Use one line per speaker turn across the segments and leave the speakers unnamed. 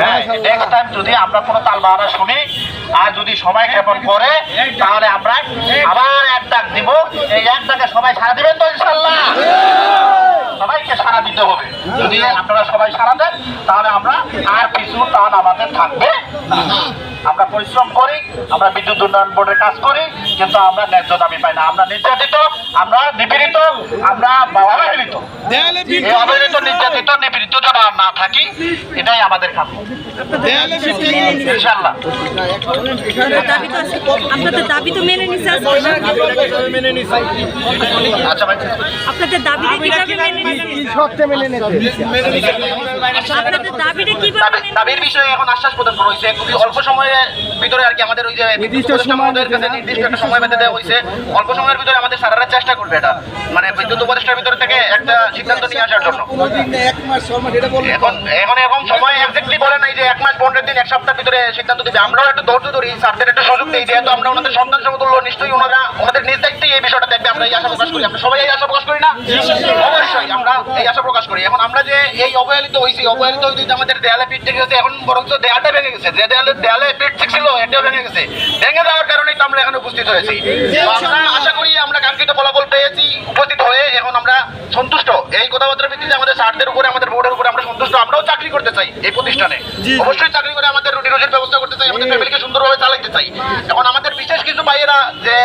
হ্যাঁ next time যদি আমরা কোনো তাল বাহানা শুনি আর যদি সময় ক্ষেপণ করে, তাহলে আমরা আবার এক ডাক দিব। এই এক ডাকে সারা দিবেন তো ইনশাল্লাহ সবাইকে সারা দিতে হবে। যদি আপনারা সবাই সারা দেন, তাহলে আমরা আর কিছু টান আমাদের থাকবে না। আমরা পরিশ্রম করি আমরা বিদ্যুৎ উন্নয়ন বোর্ডের কাজ করি কিন্তু আমরা ন্যায্য দাবি পাই না। আমরা নির্যাতিত আমরা নিপীড়িত আমরা অবহেলিত। অবহেলিত নির্যাতিত নিপীড়িত যেন আর না থাকি এটাই আমাদের ইনশাল্লাহ
আপনাদের দাবি তো মেনে না?
আচ্ছা ভাই।
আপনাদের দাবিটা কীভাবে মেনে নিচ্ছে আপনাদের দাবিটা কীভাবে
দাবির বিষয়ে এখন আশ্বাস প্রদান করা হয়েছে। খুবই অল্প সময়ের ভিতরে আর কি আমাদের ওই যে
নির্দিষ্ট
কাছে নির্দিষ্ট একটা সময় বেঁধে দেওয়া হয়েছে। অল্প সময়ের ভিতরে আমাদের সারারা চেষ্টা করবে এটা। মানে বিদ্যুৎ উপদেষ্টার ভিতরে থেকে একটা সিদ্ধান্ত নিয়ে আসার জন্য। এখন এখন এখন সময় এক্স্যাক্টলি বলে নাই যে এক মাস দিন, এক সপ্তাহের ভিতরে সিদ্ধান্ত দিবে। আমরাও একটু ধৈর্য ধরি, স্যারদের একটু সুযোগ দিই যেহেতু আমরা ওনাদের সন্তান সমতুল্য, নিশ্চয়ই ওনারা ওনাদের নিজ দায়িত্বেই এই বিষয়টা দেখবে, আমরা এই আশা প্রকাশ করি। আমরা সবাই এই আশা প্রকাশ করি না? অবশ্যই আমরা এই আশা প্রকাশ করি। এখন আমরা যে এই অবহেলিত হয়েছি অবহেলিত হইতে আমাদের দেয়ালে পিঠ থেকে গেছে, এখন বরং দেয়ালটা ভেঙে গেছে। যে দেয়ালে দেয়ালে পিঠ ছিল এটাও ভেঙে গেছে। ভেঙে যাওয়ার কারণেই তো আমরা এখানে উপস্থিত হয়েছি। আমরা আশা উপস্থিত হয়ে এখন আমরা সন্তুষ্ট। এই কথাবার্তার ভিত্তিতে আমাদের স্যারদের উপরে আমাদের বোর্ডের উপরে আমরা সন্তুষ্ট। আমরাও চাকরি করতে চাই এই প্রতিষ্ঠানে। অবশ্যই চাকরি করে আমাদের রুটি রোজির ব্যবস্থা করতে চাই আমাদের ফ্যামিলিকে সুন্দরভাবে চালাইতে চাই। এখন আমাদের বিশেষ কিছু ভাইয়েরা যে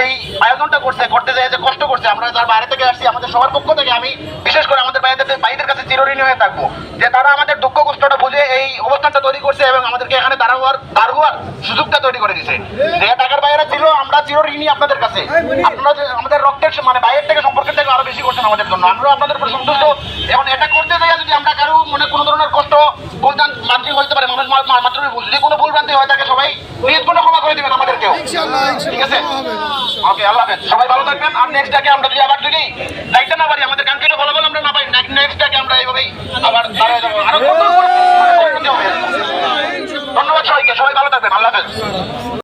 এই আয়োজনটা করছে করতে যায় যে কষ্ট করছে আমরা যার বাইরে থেকে আসছি আমাদের সবার পক্ষ থেকে আমি বিশেষ করে আমাদের ভাইদের ভাইদের কাছে চিরঋণী হয়ে থাকব। যে তারা আমাদের দুঃখ কষ্টটা বুঝে এই অবস্থানটা তৈরি করছে এবং আমাদেরকে এখানে দাঁড়াবার দাঁড় হওয়ার সুযোগটা তৈরি করে দিছে যে টাকার বাইরে ছিল আমরা চিরঋণী আপনাদের কাছে। আপনারা যে আমাদের রক্তের মানে বাইরের থেকে সম্পর্কের থেকে আরও বেশি করছেন আমাদের জন্য। আমরা আপনাদের উপর সন্তুষ্ট। এখন এটা করতে যাই যদি আমরা কারও মনে কোনো ধরনের কষ্ট ভুলদান মানতে হইতে পারে মানুষ মা- মা- মাত্রই ভুল। যদি কোনো ভুল ভ্রান্তি হয় থাকে সবাই নিজ ক্ষমা করে দিবেন আমাদেরকেও। ঠিক আছে? ওকে আল্লাহ হাফেজ। সবাই ভালো থাকবেন। আর নেক্সট ডাকে আমরা যদি আবার যদি দায়িত্ব না পারি আমাদের কাঙ্ক্ষিত ফলাফল আমরা না পাই নেক্সট ডাকে আমরা এইভাবেই আবার দাঁড়িয়ে যাব। আরও। ধন্যবাদ সবাইকে। সবাই ভালো থাকবেন। আল্লাহ হাফেজ।